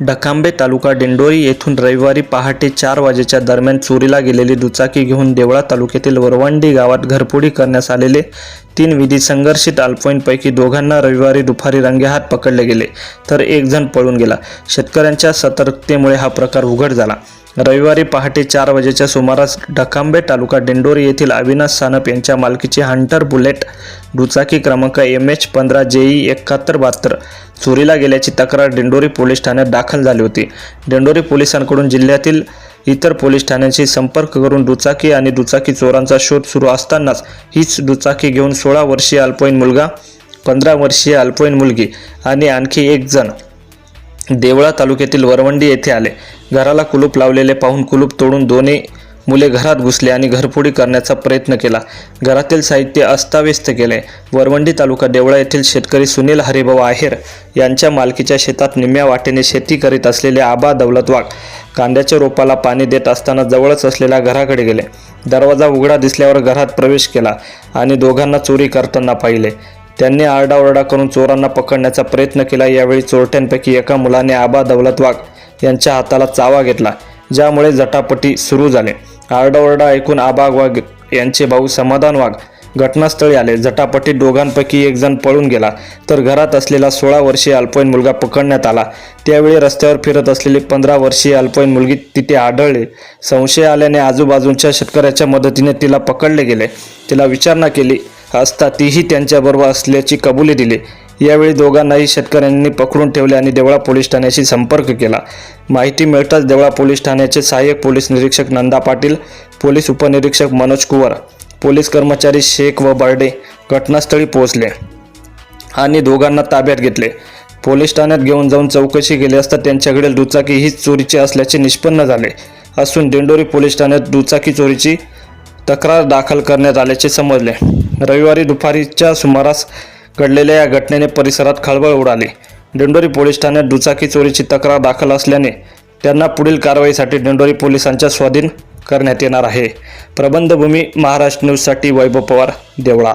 डकांबे तालुका दिंडोरी येथून रविवारी पहाटे चार वाजेच्या दरम्यान चोरीला गेलेली दुचाकी घेऊन देवळा तालुक्यातील वरवंडी गावात घरपुडी करण्यास आलेले तीन विधी संघर्षित अल्पवयीनपैकी दोघांना रविवारी दुपारी रंगेहात पकडले गेले तर एक जण पळून गेला. शेतकऱ्यांच्या सतर्कतेमुळे हा प्रकार उघड झाला. रविवारी पहाटे चार वाजेच्या सुमारास ढकांबे तालुका दिंडोरी येथील अविनाश सानप यांच्या मालकीची हंटर बुलेट दुचाकी क्रमांक एम एच पंधरा जेई एकाहत्तर बहात्तर चोरीला गेल्याची तक्रार दिंडोरी पोलीस ठाण्यात दाखल झाली होती. दिंडोरी पोलिसांकडून जिल्ह्यातील इतर पोलीस ठाण्यांशी संपर्क करून दुचाकी आणि दुचाकी चोरांचा शोध सुरू असतानाच हीच दुचाकी घेऊन सोळा वर्षीय अल्पवयीन मुलगा पंधरा वर्षीय अल्पवयीन मुलगी आणि आणखी एक जण देवळा तालुक्यातील वरवंडी येथे आले. घराला कुलूप लावलेले पाहून कुलूप तोडून दोन्ही मुले घरात घुसले आणि घरफोडी करण्याचा प्रयत्न केला. घरातील साहित्य अस्ताव्यस्त केले. वरवंडी तालुका देवळा येथील शेतकरी सुनील हरिभाऊ आहेर यांच्या मालकीच्या शेतात निम्या वाटेने शेती करीत असलेले आबा दौलत वाघ कांद्याच्या रोपाला पाणी देत असताना जवळच असलेल्या घराकडे गेले. दरवाजा उघडा दिसल्यावर घरात प्रवेश केला आणि दोघांना चोरी करताना पाहिले. त्यांनी आरडाओरडा करून चोरांना पकडण्याचा प्रयत्न केला. यावेळी चोरट्यांपैकी एका मुलाने आबा दौलत वाघ यांच्या हाताला चावा घेतला ज्यामुळे झटापटी सुरू झाले. आरडाओरडा ऐकून आबा वाघ यांचे भाऊ समाधान वाघ घटनास्थळी आले. झटापटीत दोघांपैकी एक जण पळून गेला तर घरात असलेला सोळा वर्षीय अल्पवयीन मुलगा पकडण्यात आला. त्यावेळी रस्त्यावर फिरत असलेली पंधरा वर्षीय अल्पवयीन मुलगी तिथे आढळली. संशय आल्याने आजूबाजूच्या शेतकऱ्याच्या मदतीने तिला पकडले गेले. तिला विचारणा केली. असता तीही त्यांच्याबरोबर असल्याची कबुली दिली. यावेळी दोघांनाही शेतकऱ्यांनी पकडून ठेवले आणि देवळा पोलीस ठाण्याशी संपर्क केला. माहिती मिळताच देवळा पोलीस ठाण्याचे सहाय्यक पोलीस निरीक्षक नंदा पाटील पोलीस उपनिरीक्षक मनोज कुवर पोलीस कर्मचारी शेख व बर्डे घटनास्थळी पोहोचले आणि दोघांना ताब्यात घेतले. पोलीस ठाण्यात घेऊन जाऊन चौकशी केली असता त्यांच्याकडील दुचाकी हीच चोरीची असल्याचे निष्पन्न झाले. असून दिंडोरी पोलीस ठाण्यात दुचाकी चोरीची तक्रार दाखल करण्यात आल्याचे समजले. रविवारी दुपारीच्या सुमारास घडलेल्या या घटनेने परिसरात खळबळ उडाली. दिंडोरी पोलीस ठाण्यात दुचाकी चोरीची तक्रार दाखल असल्याने त्यांना पुढील कारवाईसाठी दिंडोरी पोलिसांच्या स्वाधीन करण्यात येणार आहे. प्रबंधभूमी महाराष्ट्र न्यूजसाठी वैभव पवार देवळा.